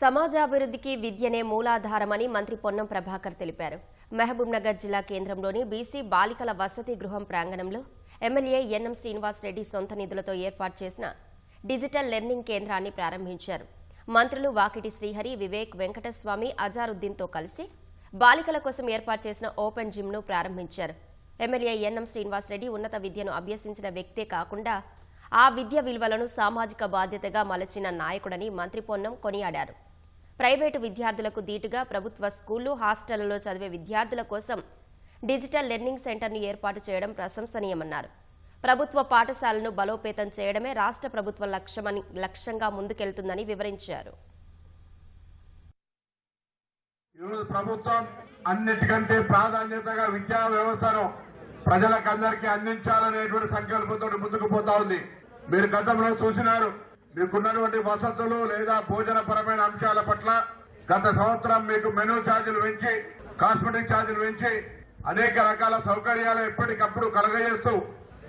సమాజాభివృద్ధికి విద్యనే మూలాధారమని మంత్రి పొన్నం ప్రభాకర్ తెలిపారు. మహబూబ్నగర్ జిల్లా కేంద్రంలోని బీసీ బాలికల వసతి గృహం ప్రాంగణంలో ఎమ్మెల్యే ఎన్ఎం శ్రీనివాస్ రెడ్డి సొంత నిధులతో ఏర్పాటు చేసిన డిజిటల్ లెర్నింగ్ కేంద్రాన్ని ప్రారంభించారు. మంత్రులు వాకిటి శ్రీహరి వివేక్ వెంకటస్వామి అజారుద్దీన్తో కలిసి బాలికల కోసం ఏర్పాటు చేసిన ఓపెన్ జిమ్ను ప్రారంభించారు. ఎమ్మెల్యే ఎన్ఎం శ్రీనివాస్ రెడ్డి ఉన్నత విద్యను అభ్యసించిన వ్యక్తే కాకుండా ఆ విద్య విలువలను సామాజిక బాధ్యతగా మలచిన నాయకుడని మంత్రి పొన్నం కొనియాడారు. ప్రైవేటు విద్యార్థులకు దీటుగా ప్రభుత్వ స్కూళ్ళు హాస్టళ్ళలో చదివే విద్యార్థుల కోసం డిజిటల్ లెర్నింగ్ సెంటర్ను ఏర్పాటు చేయడం ప్రశంసనీయమన్నారు. ప్రభుత్వ పాఠశాలను బలోపేతం చేయడమే రాష్ట్ర ప్రభుత్వ లక్ష్యమని లక్ష్యంగా ముందుకెళ్తుందని వివరించారు. ఈరోజు ప్రభుత్వం అన్నిటికంటే ప్రాధాన్యతగా విద్యా వ్యవస్థను ప్రజలకందరికీ అందించాలనేటువంటి సంకల్పంతో ముందుకు పోతా ఉంది. మీరు గతంలో చూసినారు మీకున్నటువంటి వసతులు లేదా భోజనపరమైన అంశాల పట్ల గత సంవత్సరం మీకు మెనూ ఛార్జీలు పెంచి కాస్మెటిక్ ఛార్జీలు పెంచి అనేక రకాల సౌకర్యాలు ఎప్పటికప్పుడు కలగజేస్తూ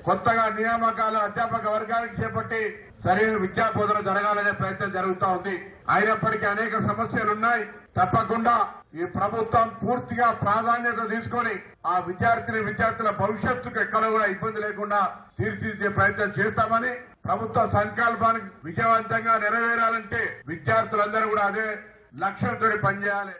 కొత్తగా నియామకాలు అధ్యాపక వర్గానికి చేపట్టి సరైన విద్యా బోధన జరగాలనే ప్రయత్నం జరుగుతూ ఉంది. అయినప్పటికీ అనేక సమస్యలు ఉన్నాయి తప్పకుండా ఈ ప్రభుత్వం పూర్తిగా ప్రాధాన్యత తీసుకొని ఆ విద్యార్థిని విద్యార్థుల భవిష్యత్తుకు ఎక్కడ కూడా ఇబ్బంది లేకుండా తీర్చిదిద్దే ప్రయత్నం చేస్తామని ప్రభుత్వ సంకల్పానికి విజయవంతంగా నెరవేరాలంటే విద్యార్థులందరూ కూడా అదే లక్ష్యంతో పనిచేయాలి.